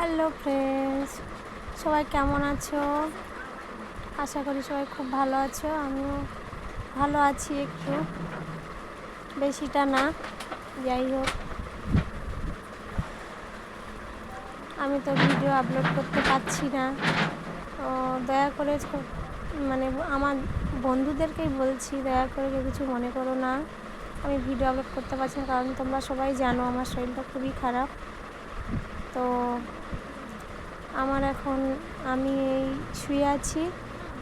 Hello friends সবাই কেমন আছো? আশা করি সবাই খুব ভালো আছো। আমিও ভালো আছি একটু। বেশিটা না, যাই হোক। আমি তো ভিডিও আপলোড করতে পারছি না। তো দয়া করে মানে আমার বন্ধুদেরকেই বলছি, দয়া করে কিছু মনে করো না। আমি ভিডিও আপলোড করতে পারছি না, কারণ তোমরা সবাই জানো, আমার শরীরটা খুবই খারাপ। তো আমার এখন আমি এই শুয়ে আছি।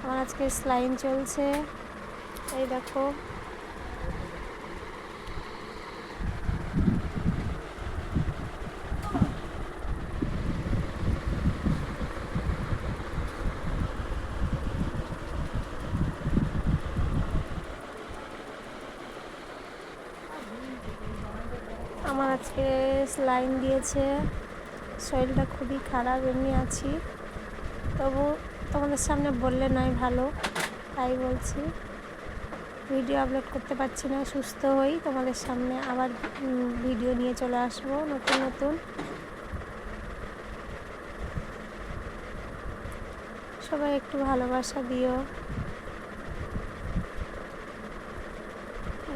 আমার আজকে স্লাইন চলছে। এই দেখো। আমার আজকে স্লাইন দিয়েছে। শরীরটা খুবই খারাপ, এমনি আছি। তবু তোমাদের সামনে বললে নয় ভালো, তাই বলছি। ভিডিও আপলোড করতে পারছি না, সুস্থ হই। তোমাদের সামনে আবার ভিডিও নিয়ে চলে আসব নতুন নতুন। সবাই একটু ভালোবাসা দিও।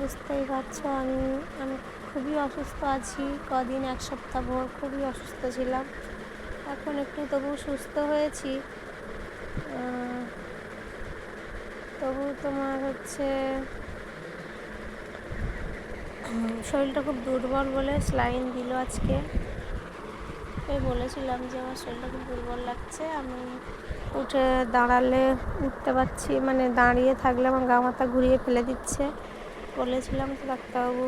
বুঝতেই পারছ, আমি আমি খুবই অসুস্থ আছি, কদিন, এক সপ্তাহ ভোর খুবই অসুস্থ ছিলাম। এখন একটু তবু সুস্থ হয়েছি। তবু তোমার হচ্ছে শরীরটা খুব দুর্বল বলে স্লাইন দিল আজকে। আমি বলেছিলাম যে আমার শরীরটা খুব দুর্বল লাগছে, আমি উঠে দাঁড়ালে উঠতে পারছি মানে দাঁড়িয়ে থাকলে আমার গা মাথা ঘুরিয়ে ফেলে দিচ্ছে। বলেছিলাম তো ডাক্তারবাবু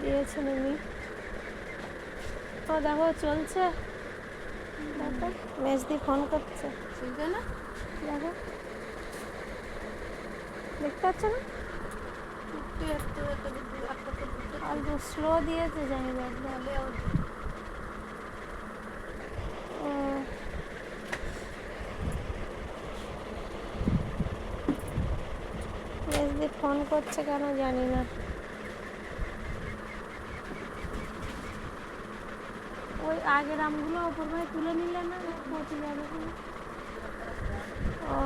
দিয়েছেন উনি। তো দেখো চলছে। দেখো মেজদি ফোন করছে। শুনতে না? দেখো। দেখতে পাচ্ছ না? তো স্লো দিয়েছে জানি না। মেজদি ফোন করছে কেন জানি না। ওই আগের আমগুলো ওপর করে তুলে নিলে না পচে যাবে। ও।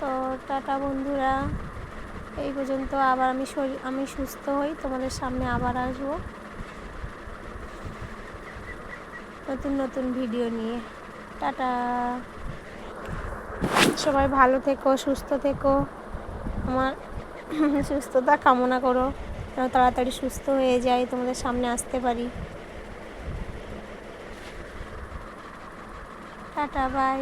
তো টাটা বন্ধুরা, এই পর্যন্ত আবার আমি আমি সুস্থ হই, তোমাদের সামনে আবার আসব। নতুন নতুন ভিডিও নিয়ে। টাটা। সবাই ভালো থেকো, সুস্থ থেকো। আমার সুস্থতা কামনা করো, যেন তাড়াতাড়ি সুস্থ হয়ে যায় তোমাদের সামনে আসতে পারি। Tata bye